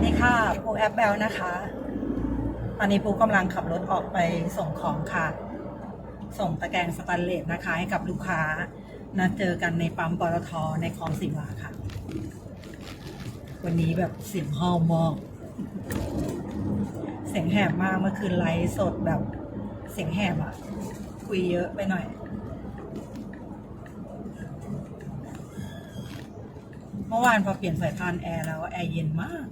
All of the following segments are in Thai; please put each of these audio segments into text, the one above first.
วัสดีค่ะปูแอปเบลนะคะ ตอนนี้ปูกำลังขับรถออกไปส่งของค่ะ ส่งตะแกรงสแตนเลสนะคะ ให้กับลูกค้า นัดเจอกันในปั๊มปตทในคลองสิวาค่ะ วันนี้แบบเสียงห้าวมากเสียงแหบมากเมื่อคืนไลฟ์สดแบบเสียงแหบอะคุยเยอะไปหน่อย เมื่อวานพอเปลี่ยนสายพานแอร์แล้วแอร์เย็นมาก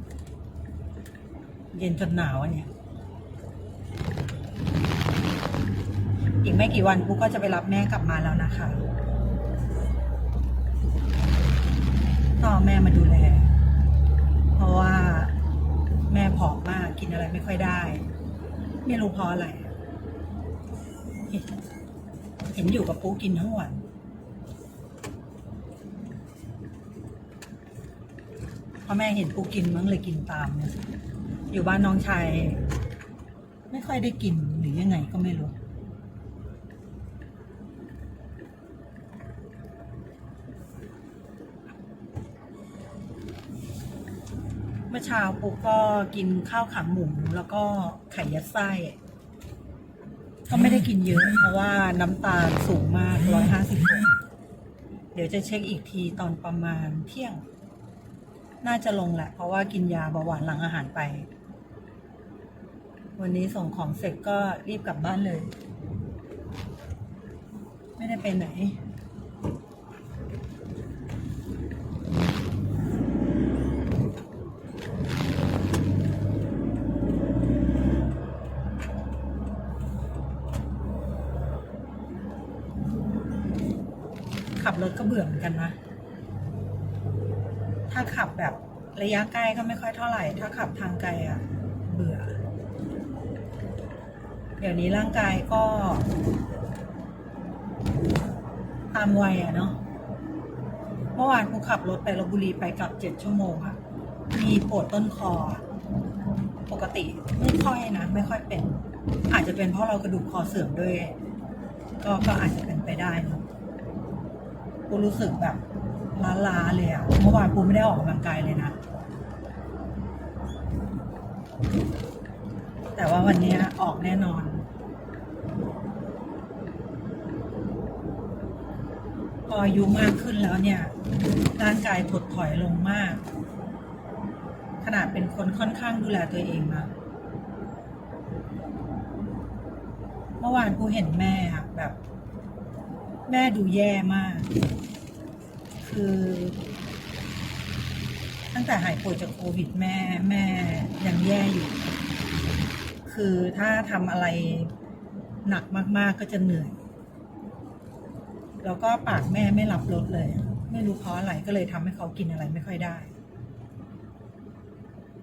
เย็นจนหนาวอะเนี่ย อีกไม่กี่วันกูก็จะไปรับแม่กลับมาแล้วนะคะต่อแม่มาดูแล เพราะว่าแม่ผอมมากกินอะไรไม่ค่อยได้ ไม่รู้เพราะอะไร เห็นอยู่กับปูกินทั้งวันเพราะแม่เห็นปูกินมั้งเลยกินตามเนี่ย อยู่บ้านน้องชาย ไม่ค่อยได้กินหรือยังไงก็ไม่รู้ เมื่อเช้าปูก็กินข้าวขาหมูแล้วก็ไข่ยัดไส้ ก็ไม่ได้กินเยอะ เพราะว่าน้ำตาลสูงมากร้อยห้าสิบเดี๋ยวจะเช็คอีกทีตอนประมาณเที่ยง น่าจะลงแหละ เพราะว่ากินยาเบาหวานหลังอาหารไป วันนี้ส่งของเสร็จก็รีบกลับบ้านเลย ไม่ได้ไปไหน ขับรถก็เบื่อเหมือนกันนะ ถ้าขับแบบระยะใกล้ก็ไม่ค่อยเท่าไหร่ ถ้าขับทางไกลอะเบื่อ ดี๋ยวนี้ร่างกายก็ตามวัยอะเนาะ เมื่อวานกูขับรถไปลบบุรีไปกลับเจ็ดชั่วโมงอะมีปวดต้นคอ ปกติไม่ค่อยนะ ไม่ค่อยเป็น อาจจะเป็นเพราะเรากระดูกคอเสื่อมด้วย ก็ก็อาจจะเป็นไปได้เนอะปูรู้สึกแบบล้าๆเลยอะเมื่อวานปูไม่ได้ออกกำลังกายเลยนะ แต่ว่าวันนี้ออกแน่นอน พ ออายุมากขึ้นแล้วเนี่ย ร่างกายถดถอยลงมาก ขนาดเป็นคนค่อนข้างดูแลตัวเองนะเมื่อวานปูเห็นแม่อะแบบ แม่ดูแย่มาก คือ ตั้งแต่หายป่วยจากโควิดแม่แม่ยังแย่อยู่ คือถ้าทำอะไรหนักมากๆก็จะเหนื่อย แล้วก็ปากแม่ไม่รับรสเลย ไม่รู้เพราะอะไรก็เลยทำให้เขากินอะไรไม่ค่อยได้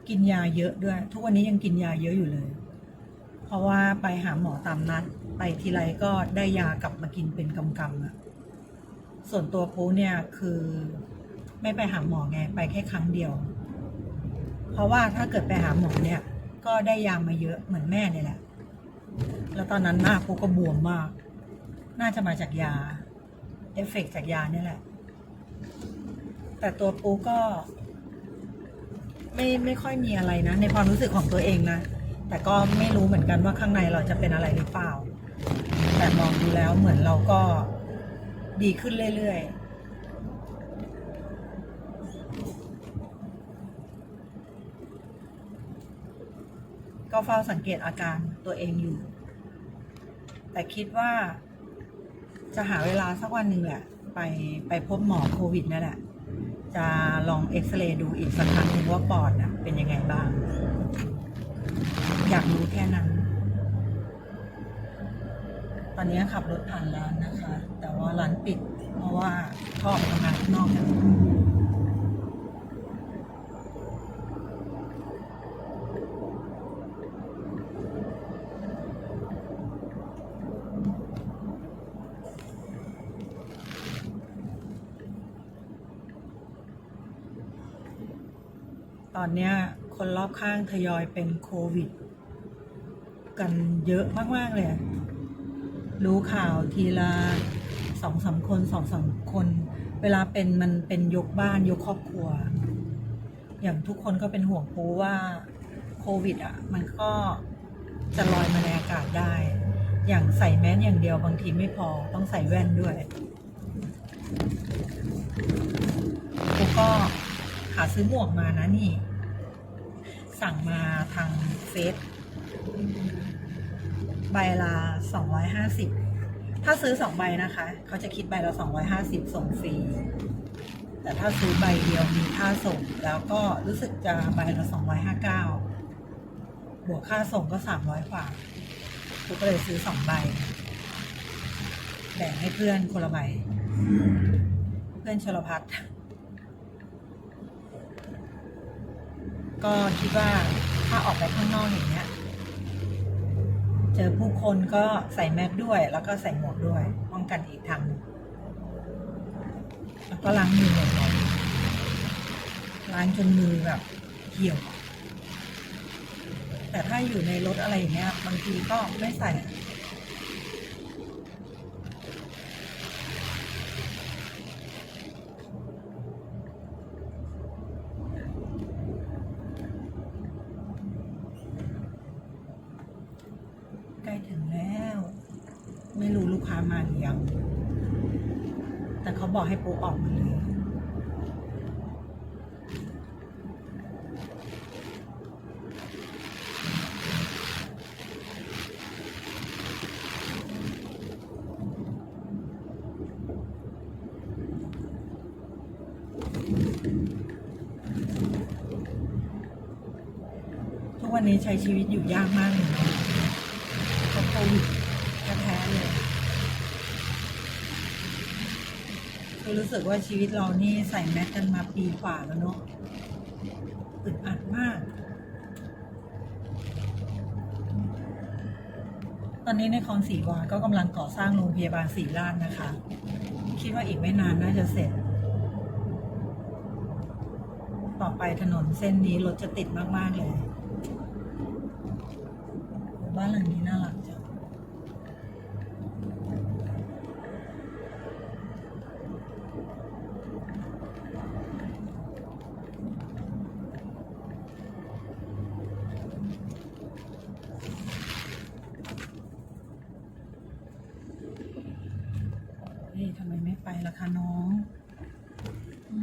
กินยาเยอะด้วย ทุกวันนี้ยังกินยาเยอะอยู่เลย เพราะว่าไปหาหมอตามนัด ไปทีไรก็ได้ยากลับมากินเป็นกำกำอะส่วนตัวปูเนี่ยคือไม่ไปหาหมอไงไปแค่ครั้งเดียว เพราะว่าถ้าเกิดไปหาหมอเนี่ย ก็ได้ยามาเยอะเหมือนแม่เนี่ยแหละ แล้วตอนนั้นหน้าปูก็บวมมาก น่าจะมาจากยา เอฟเฟกต์จากยาเนี่ยแหละ แต่ตัวปูก็ ไม่ไม่ค่อยมีอะไรนะ ในความรู้สึกของตัวเองนะ แต่ก็ไม่รู้เหมือนกันว่าข้างในเราจะเป็นอะไรหรือเปล่า แต่มองดูแล้วเหมือนเราก็ดีขึ้นเรื่อยๆก็เฝ้าสังเกตอาการตัวเองอยู่ แต่คิดว่า จะหาเวลาสักวันหนึ่งแหละ ไปไปพบหมอโควิดนั่นแหละ จะลองเอ็กซเรย์ดูอีกสักครั้งหนึ่งว่าปอดน่ะเป็นยังไงบ้าง อยากรู้แค่นั้น ตอนนี้ขับรถผ่านร้านนะคะ แต่ว่าร้านปิด เพราะว่าพ่อไปทำงานข้างนอกกัน ตอนนี้คนรอบข้างทยอยเป็นโควิด กันเยอะมาก ๆ เลย รู้ข่าวทีละสองสามคนสองสามคน เวลาเป็นมันเป็นยกบ้านยกครอบครัว อย่างทุกคนก็เป็นห่วงปูว่าโควิด อะ มันก็จะลอยมาในอากาศได้ อย่างใส่แมสอย่างเดียวบางทีไม่พอต้องใส่แว่นด้วยปูก็ หาซื้อหมวกมานะนี่ สั่งมาทางเฟซใบละสองร้อยห้าสิบถ้าซื้อสองใบนะคะ เขาจะคิดใบละสองร้อยห้าสิบส่งฟรีแต่ถ้าซื้อใบเดียวมีค่าส่ง แล้วก็รู้สึกจะใบละสองร้อยห้าเก้าบวกค่าส่งก็สามร้อยกว่ากูก็เลยซื้อสองใบ แบ่งให้เพื่อนคนละใบ เพื่อนชลพัฒน์ ก็คิดว่าถ้าออกไปข้างนอกอย่างเงี้ย เจอผู้คนก็ใส่แมสด้วย แล้วก็ใส่หมวกด้วย ป้องกันอีกทางแล้วก็ล้างมือบ่อยๆล้างจนมือแบบเหี่ยว แต่ถ้าอยู่ในรถอะไรอย่างเงี้ย บางทีก็ไม่ใส่ ใกล้ถึงแล้ว ไม่รู้ลูกค้ามาหรือยังแต่เขาบอกให้ปูออกมาเลยทุกวันนี้ใช้ชีวิตอยู่ยากมากเลย นะเพราะแท้ๆเลยคือรู้สึกว่าชีวิตเรานี่ใส่แมสกันมาปีกว่าแล้วเนาะอึดอัดมาก ตอนนี้ในคลองสีวาก็กำลังก่อสร้างโรงพยาบาลศรีราชนะคะ คิดว่าอีกไม่นานน่าจะเสร็จ ต่อไปถนนเส้นนี้รถจะติดมาก ๆ เลย บ้านหลังนี้น่ารักจัง เฮ้ยทำ ไม่ไปละคะน้องอ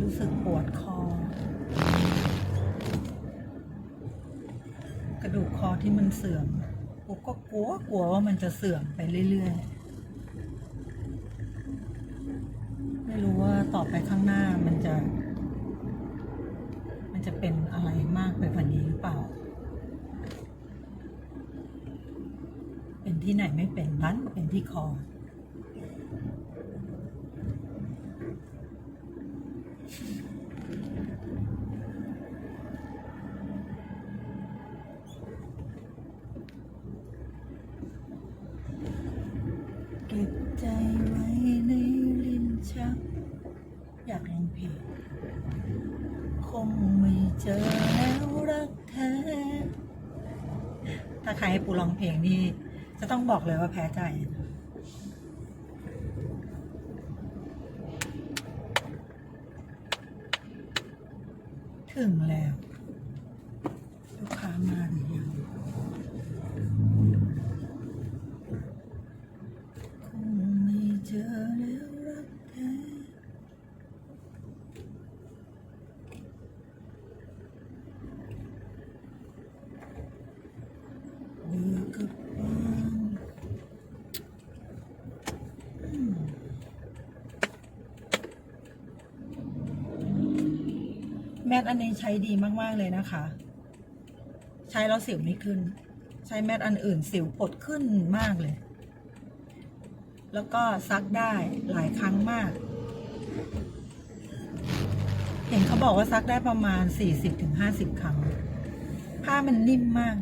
รู้สึกปวดคอ กระดูกคอที่มันเสื่อมกูก็กลัวกลัวว่ามันจะเสื่อมไปเรื่อยๆ ไม่ รู้ว่าต่อไปข้างหน้ามันจะ มันจะเป็นอะไรมากไปกว่านี้หรือเปล่า เป็นที่ไหนไม่เป็นนั้นเป็นที่คอ เก็บใจไว้ในลิ้นชัก อยากลองเพลง คงไม่เจอแล้วรักแท้ ถ้าใครให้ปูร้องเพลงนี่จะต้องบอกเลยว่าแพ้ใจ ถึงแล้ว ลูกค้ามาหรือยัง คงไม่เจอแล้วรักแท้เบื่อกับความอืม แมทอันนี้ใช้ดีมากๆเลยนะคะ ใช้แล้วสิวไม่ขึ้น ใช้แมทอันอื่นสิวผดขึ้นมากเลย แล้วก็ซักได้หลายครั้งมาก เห็นเขาบอกว่าซักได้ประมาณ 40-50 ครั้ง ผ้ามันนิ่มมาก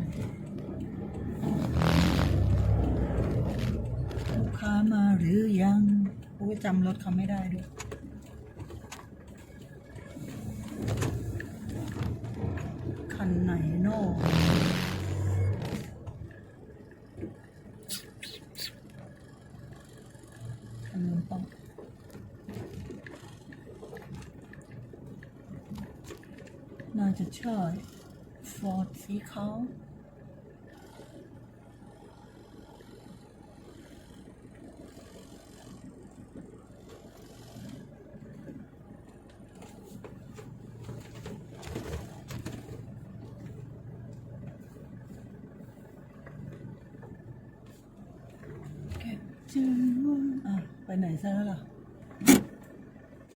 ลูกค้ามาหรือยังอู้จำรถเขาไม่ได้ด้วย นไหนโน่ทำมันต้องน่าจะใช่ฟอร์ดสีขาว จอว่าอะไปไหนซะแล้วล่ะ